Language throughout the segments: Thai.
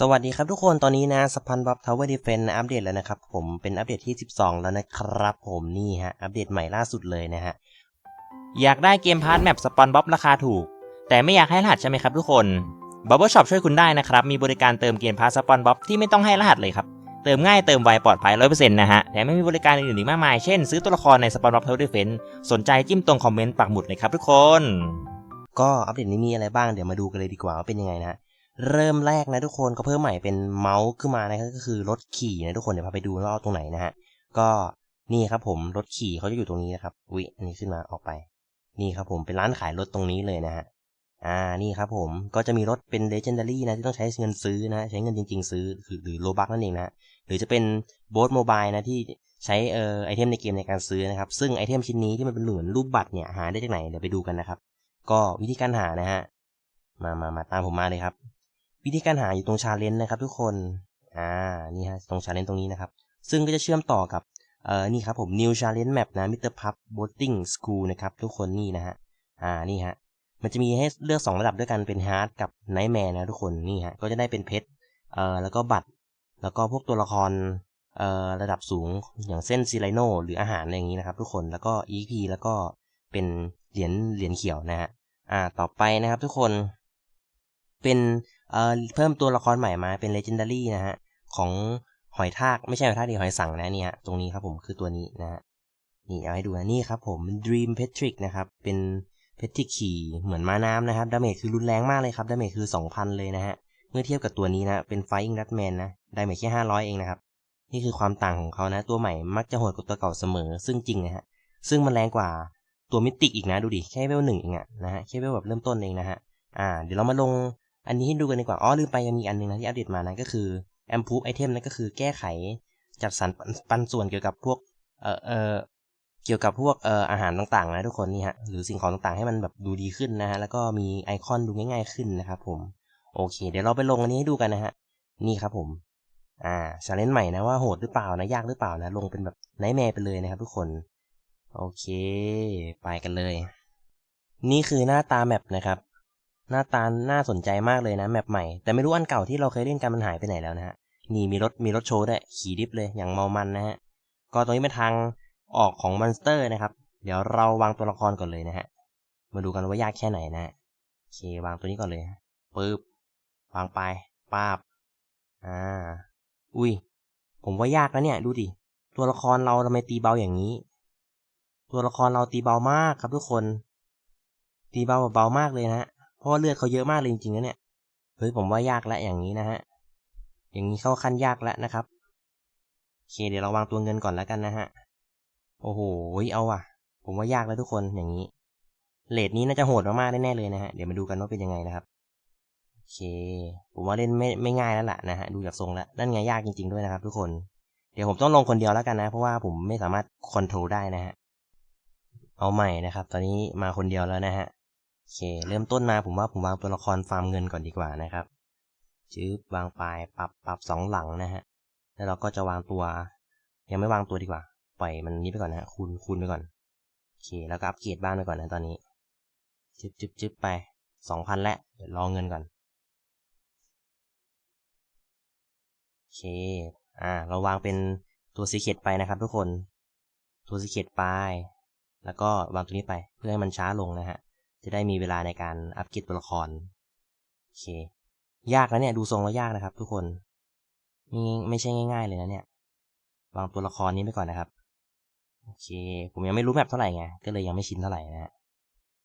สวัสดีครับทุกคนตอนนี้นะสปันบ๊อบทาวเวอร์ดีเฟนอัปเดตแล้วนะครับผมเป็นอัปเดตที่ 12 แล้วนะครับผมนี่ฮะอัปเดตใหม่ล่าสุดเลยนะฮะอยากได้เกมพาร์ทแมปสปอนบ๊อบราคาถูก แต่ไม่อยากให้รหัสใช่ไหมครับทุกคน Bubble Shop ช่วยคุณได้นะครับ มีบริการเติมเกมพาร์ทสปอนบ๊อบที่ไม่ต้องให้รหัสเลยครับ เติมง่ายเติมไวปลอดภัย100%นต์นะฮะแถมไม่มีบริการอื่นๆอีกมากมายเช่นซื้อตัวละครในสปอนบ๊อบเทลเดฟนสนใจจิ้มตรงคอมเมนต์ปักหมุดเลยครับทุกคน ก็อัปเดตนี้มีอะไรบ้างเดี๋ยวมาดูกันเลยดีกว่าว่าเป็นยังไงนะ เริ่มแรกนะทุกคนก็เพิ่มใหม่เป็นเมาส์ขึ้นมานะครับก็คือรถขี่นะทุกคนเดี๋ยวพาไปดูว่าเอาตรงไหนนะฮะก็นี่ครับผมรถขี่เขาจะอยู่ตรงนี้นะครับวิอันนี้ขึ้นมาออกไป นี่ครับผมเป็นร้านขายรถตรงนี้เลยนะฮะอ่านี่ครับผมก็จะมีรถเป็น legendary นะที่ต้องใช้เงินซื้อนะใช้เงินจริง ๆ ซื้อคือหรือโลบักนั่นเองนะหรือจะเป็นโบสโมบายนะที่ใช้เอ่อไอเทมในเกมในการซื้อนะครับ ซึ่งไอเทมชิ้นนี้ที่มันเป็นเหมือนรูปบัตรเนี่ยหาได้จากไหนเดี๋ยวไปดูกันนะครับ ก็วิธีการหานะฮะมามามาตามผมมาเลยครับ วิธีการหาอยู่ตรงชาเลนจ์นะครับ ทุกคนอ่านี่ฮะตรงชาเลนจ์ตรงนี้นะครับ ซึ่งก็จะเชื่อมต่อกับเอ่อนี่ครับผม New Challenge Map นะ Mr. Pub Boating School นะครับ ทุกคนนี่นะฮะอ่านี่ฮะมันจะมีให้เลือก 2 ระดับด้วยกันเป็น Hard กับ Nightmare นะทุกคนนี่ฮะก็จะได้เป็นเพชรเอ่อแล้วก็บัตร แล้วก็พวกตัวละครเอ่อระดับสูงอย่างเส้นซีไลโนหรืออาหารอะไรอย่างนี้นะครับ ทุกคนแล้วก็ EP แล้วก็เป็นเหรียญเหรียญเขียวนะฮะอ่าต่อไปนะครับทุกคนเป็น เอ่อเพิ่มตัวละครใหม่มาเป็น legendary นะฮะของหอยทากไม่ใช่หอยทากดีหอยสังนะเนี่ยตรงนี้ครับผมคือตัวนี้นะฮะนี่เอาให้ดูนะนี่ครับผม Dream Petric นะครับเป็นเพชรที่ขี่เหมือนม้าน้ำนะครับดาเมจคือรุนแรงมากเลยครับดาเมจคือ 2,000 เลยนะฮะเมื่อเทียบกับตัวนี้นะเป็น Flying Ratman นะดาเมจแค่ 500 เองนะครับนี่คือความต่างของเขานะ ตัวใหม่มักจะโหดกว่าตัวเก่าเสมอ ซึ่งจริงนะฮะซึ่งมันแรงกว่าตัวมิติอีกนะดูดิแค่เวลหนึ่งเองอะนะฮะแค่เวลแบบเริ่มต้นเองนะฮะอ่าเดี๋ยวเรามาลง อันนี้ให้ดูกันดีกว่า อ๋อลืมไปยังมีอันหนึงนะที่อัปเดตมานะก็คือ a m p r o v e item นั่นก็คือแก้ไขจัดสรรปันปันส่วนเกี่ยวกับพวก เอ่อเอ่อเกี่ยวกับพวกเอ่ออาหารต่างๆ นะทุกคนนี่ฮะหรือสิ่งของต่างๆให้มันแบบดูดีขึ้นนะฮะแล้วก็มีไอคอนดูง่ายๆขึ้นนะครับผมโอเค เดี๋ยวเราไปลงอันนี้ให้ดูกันนะฮะนี่ครับผมอ่าชาเลนจ์ใหม่นะว่าโหดหรือเปล่านะยากหรือเปล่านะลงเป็นแบบไนท์แมร์ไปเลยนะครับทุกคน โอเค ไปกันเลย นี่คือหน้าตาแมปนะครับ หน้าตาน่าสนใจมากเลยนะแมปใหม่ แต่ไม่รู้อันเก่าที่เราเคยเล่นกันมันหายไปไหนแล้วนะฮะ นี่มีรถมีรถโชว์ด้วยขี่ดิฟเลยอย่างเมามันนะฮะ ก็ตรงนี้เป็นทางออกของมอนสเตอร์นะครับ เดี๋ยวเราวางตัวละครก่อนเลยนะฮะ มาดูกันว่ายากแค่ไหนนะฮะโอเควางตัวนี้ก่อนเลยปึ๊บ วางไปป้าบ อ่า อุ้ย ผมว่ายากนะเนี่ย ดูดิ ตัวละครเราทำไมตีเบาอย่างนี้ ตัวละครเราตีเบามากครับทุกคน ตีเบาแบบเบามากเลยนะฮะ ราะว่าเลือดเขาเยอะมากเลยจริงๆนะเนี่ยเฮ้ยผมว่ายากแล้วอย่างนี้นะฮะอย่างนี้เข้าขั้นยากแล้วนะครับโอเคเดี๋ยวเราวางตัวเงินก่อนแล้วกันนะฮะโอ้โหเอาว่ะ ผมว่ายากแล้วทุกคนอย่างนี้เลทนี้น่าจะโหดมากๆแน่ๆเลยนะฮะเดี๋ยวมาดูกันว่าเป็นยังไงนะครับโอเค ผมว่าเล่นไม่ไม่ง่ายแล้วล่ะนะฮะดูจากทรงแล้วนั่นไงยากจริง ๆด้วยนะครับ ทุกคนเดี๋ยวผมต้องลงคนเดียวแล้วกันนะ เพราะว่าผมไม่สามารถคอนโทรลได้นะฮะเอาใหม่นะครับ ตอนนี้มาคนเดียวแล้วนะฮะ โอเค เริ่มต้นมาผมว่าผมวางตัวละครฟาร์มเงินก่อนดีกว่านะครับจืบวางปลายปรับปรับสองหลังนะฮะ แล้วเราก็จะวางตัว ยังไม่วางตัวดีกว่า ปล่อยมันนี้ไปก่อนนะฮะคูณคูณไปก่อนโอเค แล้วก็อัปเกรดบ้านไปก่อนนะตอนนี้จึ๊บจึ๊บจึ๊บไปสองพันแล้วเดี๋ยวรอเงินก่อนโอเค อ่า เราวางเป็นตัวซีเคดไปนะครับทุกคน ตัวซีเคดไป แล้วก็วางตัวนี้ไปเพื่อให้มันช้าลงนะฮะ จะได้มีเวลาในการอัปเกรดตัวละครโอเค ยากนะเนี่ย ดูทรงแล้วยากนะครับ ทุกคนนี่ไม่ใช่ง่ายๆเลยนะเนี่ยวางตัวละครนี้ไปก่อนนะครับโอเค ผมยังไม่รู้แมปเท่าไหร่ไงก็เลยยังไม่ชินเท่าไหร่นะฮะ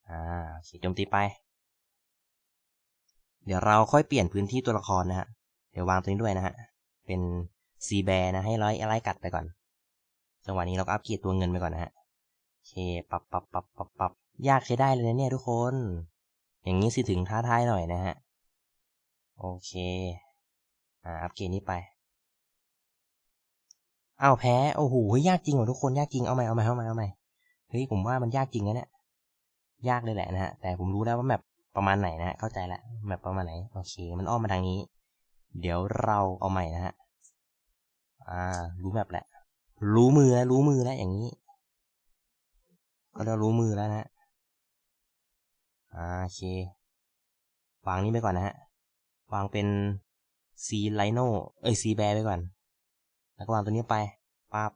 อ่าโอเคโจมตีไป เดี๋ยวเราค่อยเปลี่ยนพื้นที่ตัวละครนะฮะเดี๋ยววางตัวนี้ด้วยนะฮะเป็นซีแบร์นะให้ร้อยไล่กัดไปก่อนจังหวะนี้เราก็อัปเกรดตัวเงินไปก่อนนะฮะโอเคปับปับปับปับปับ ยากใช้ได้เลยนะเนี่ยทุกคน อย่างนี้สิถึงท้าทายหน่อยนะฮะ โอเค อ่า อัปเกรดนี้ไป อ้าวแพ้ โอ้โหยากจริงเหรอทุกคน ยากจริง เอาใหม่ เอาใหม่ เอาใหม่ เอาใหม่ เฮ้ย ผมว่ามันยากจริงนะเนี่ย ยากเลยแหละนะฮะ แต่ผมรู้แล้วว่าแมปประมาณไหนนะฮะ เข้าใจแล้วแมปประมาณไหน โอเค มันอ้อมมาทางนี้ เดี๋ยวเราเอาใหม่นะฮะ อ่า รู้แมปแหละ รู้มือแล้วรู้มือแล้วอย่างนี้ ก็เรารู้มือแล้วนะ อ่าโอเค วางนี้ไปก่อนนะฮะ วางเป็นซีไลโนเอ้ยซีแบร์ไปก่อน แล้วก็วางตัวนี้ไปปั๊บ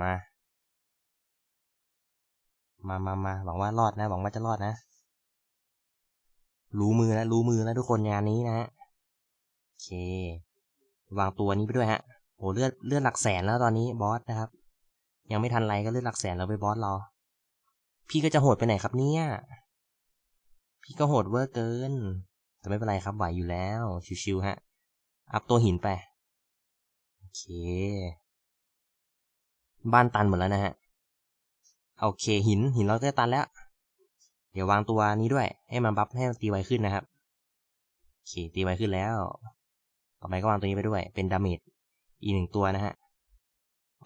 มา มามามาหวังว่ารอดนะ หวังว่าจะรอดนะ รู้มือแล้วรู้มือแล้วทุกคนงานนี้นะฮะโอเค วางตัวนี้ไปด้วยฮะโหเลือดเลือดหลักแสนแล้วตอนนี้บอสนะครับ ยังไม่ทันไรก็เลือดหลักแสนแล้วไปบอสรอ พี่ก็จะโหดไปไหนครับเนี่ย พี่ก็โหดเวอร์เกิน แต่ไม่เป็นไรครับไหวอยู่แล้ว ชิวๆฮะ อัพตัวหินไป โอเค บ้านตันหมดแล้วนะฮะ โอเคหินหินเราได้ตันแล้ว เดี๋ยววางตัวนี้ด้วย ให้มันบัฟให้มันตีไวขึ้นนะครับ โอเค ตีไวขึ้นแล้ว ต่อไปก็วางตัวนี้ไปด้วย เป็นดาเมจอีกหนึ่งตัวนะฮะ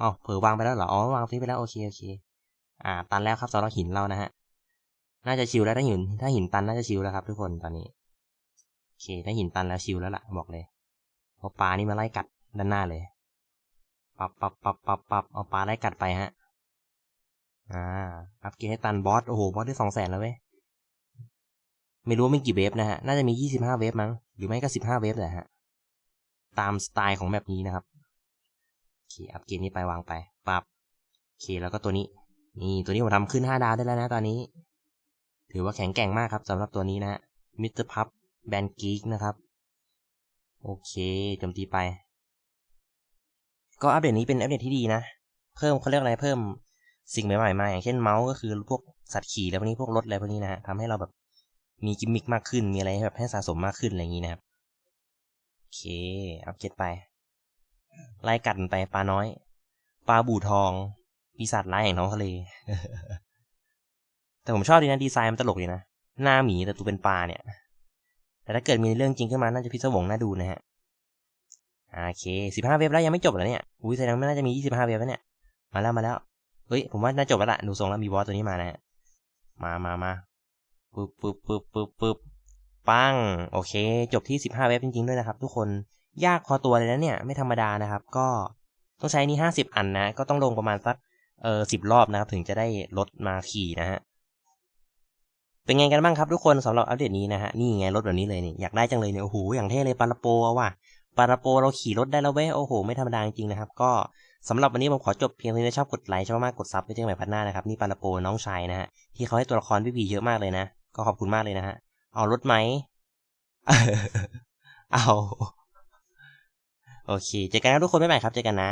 อ๋อเผลอวางไปแล้วเหรอ อ๋อ วางตัวนี้ไปแล้ว โอเค โอเค อ่า ตันแล้วครับสำหรับหินเรานะฮะ น่าจะชิลแล้วถ้าหิน ถ้าหินตันน่าจะชิลแล้วครับ ทุกคนตอนนี้ โอเค ถ้าหินตันแล้วชิลแล้วล่ะ บอกเลยเพราะปลานี่มาไล่กัดด้านหน้าเลย ปับปับปับปับปับเอาปลาไล่กัดไปฮะ อ่า อัพเกรดให้ตันบอส โอ้โห บอสได้สองแสนแล้วเว้ย ไม่รู้ว่ามีกี่เวฟนะฮะ น่าจะมียี่สิบห้าเวฟมั้ง หรือไม่ก็สิบห้าเวฟแหละฮะ ตามสไตล์ของแบบนี้นะครับ โอเค อัพเกรดนี้ไปวางไป ปับโอเค แล้วก็ตัวนี้ นี่ตัวนี้ผมทำขึ้นห้าดาวได้แล้วนะตอนนี้ ถือว่าแข็งแกร่งมากครับสำหรับตัวนี้นะมิสเตอร์พับแบนกีกนะครับ โอเคโจมตีไป ก็อัปเดตนี้เป็นอัปเดตที่ดีนะ เพิ่มเขาเรียกอะไรเพิ่มสิ่งใหม่ๆมาอย่างเช่นเมาส์ก็คือพวกสัตว์ขี่แล้วพวกนี้พวกรถอะไรพวกนี้นะฮะทำให้เราแบบมีกิมมิคมากขึ้นมีอะไรแบบให้สะสมมากขึ้นอะไรอย่างนี้นะครับโอเคอัปเกรดไปไล่กัดไปปลาน้อย ปลาบู่ทอง ปีศาจร้ายแห่งท้องทะเล แต่ผมชอบดีนะดีไซน์มันตลกดีนะ หน้าหมีแต่ตัวเป็นปลาเนี่ย แต่ถ้าเกิดมีเรื่องจริงขึ้นมา น่าจะพิศวงน่าดูนะฮะ โอเคสิบห้าเว็บแล้วยังไม่จบเหรอเนี่ย อุ้ยแสดงว่าน่าจะมียี่สิบห้าเว็บแล้วเนี่ย มาแล้วมาแล้ว เฮ้ยผมว่าน่าจบแล้วล่ะ ดูทรงแล้วมีบอสตัวนี้มานะฮะ มามามาปึ๊บปึ๊บปึ๊บปึ๊บปึ๊บปัง โอเค จบที่สิบห้าเว็บจริงๆด้วยนะครับ ทุกคน ยากพอตัวเลยนะเนี่ย ไม่ธรรมดานะครับ ก็ต้องใช้นี่ห้าสิบอันนะ ก็ต้องลงประมาณสัก เออสิบรอบนะครับ ถึงจะได้รถมาขี่นะฮะเป็นไงกันบ้างครับทุกคนสำหรับอัปเดตนี้นะฮะนี่ไงรถแบบนี้เลยนี่อยากได้จังเลยเนี่ยโอ้โหอย่างเท่เลยปาราโปเอาว่ะปาราโปเราขี่รถได้แล้วเว้ยโอ้โห ไม่ธรรมดาจริงๆนะครับ ก็สำหรับวันนี้ผมขอจบเพียงเท่านี้ชอบกดไลค์ชอบมากกดซับไว้เจอกันใหม่พัดหน้านะครับนี่ปาราโปน้องชายนะฮะที่เขาให้ตัวละครพี่พีเยอะมากเลยนะ ก็ขอบคุณมากเลยนะฮะเอารถไหมเอาโอเคเจอกันนะทุกคนบ๊ายบายครับเจอกันนะ